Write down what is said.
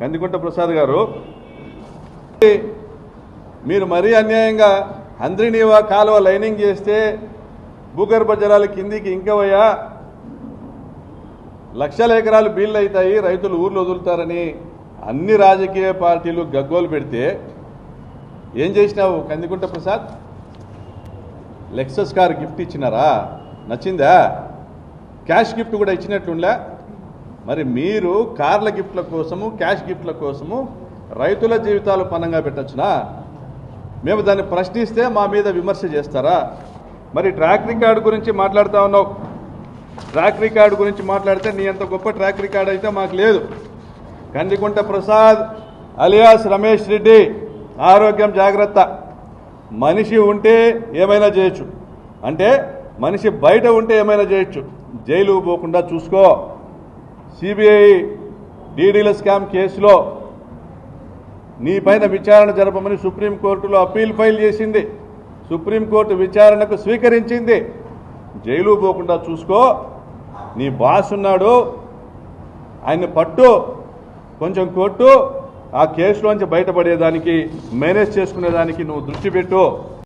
కందికుంట ప్రసాద్ గారు మీరు మరీ అన్యాయంగా హంద్రినీవా కాలువ లైనింగ్ చేస్తే భూగర్భ జలాలు కిందికి ఇంకవయ్యా? లక్షల ఎకరాలు బీళ్ళు అవుతాయి రైతులు ఊర్లు వదులుతారని అన్ని రాజకీయ పార్టీలు గగ్గోలు పెడితే ఏం చేసినావు Kandikunta Prasad? Lexus car gift ఇచ్చినారా? నచ్చిందా? క్యాష్ గిఫ్ట్ కూడా ఇచ్చినట్లుండే మరి మీరు కార్ల గిఫ్ట్ల కోసము క్యాష్ గిఫ్ట్ల కోసము రైతుల జీవితాలు పనంగా పెట్టచ్చునా? మేము దాన్ని ప్రశ్నిస్తే మా మీద విమర్శ చేస్తారా? మరి ట్రాక్ రికార్డు గురించి మాట్లాడుతూ ఉన్నావు. ట్రాక్ రికార్డు గురించి మాట్లాడితే నీ అంత గొప్ప ట్రాక్ రికార్డు అయితే మాకు లేదు. కందికుంట ప్రసాద్ అలియాస్ రమేష్ రెడ్డి ఆరోగ్యం జాగ్రత్త. మనిషి ఉంటే ఏమైనా చేయొచ్చు. అంటే మనిషి బయట ఉంటే ఏమైనా చేయొచ్చు. జైలు పోకుండా చూసుకో. సిబిఐ డీడీల స్కామ్ కేసులో నీ పైన విచారణ జరపమని సుప్రీంకోర్టులో అప్పీల్ ఫైల్ చేసింది. సుప్రీంకోర్టు విచారణకు స్వీకరించింది. జైలు పోకుండా చూసుకో. నీ బాస్ ఉన్నాడు. ఆయన్ని పట్టు. కొంచెం కొట్టు. ఆ కేసులోంచి బయటపడేదానికి మేనేజ్ చేసుకునేదానికి నువ్వు దృష్టి పెట్టు.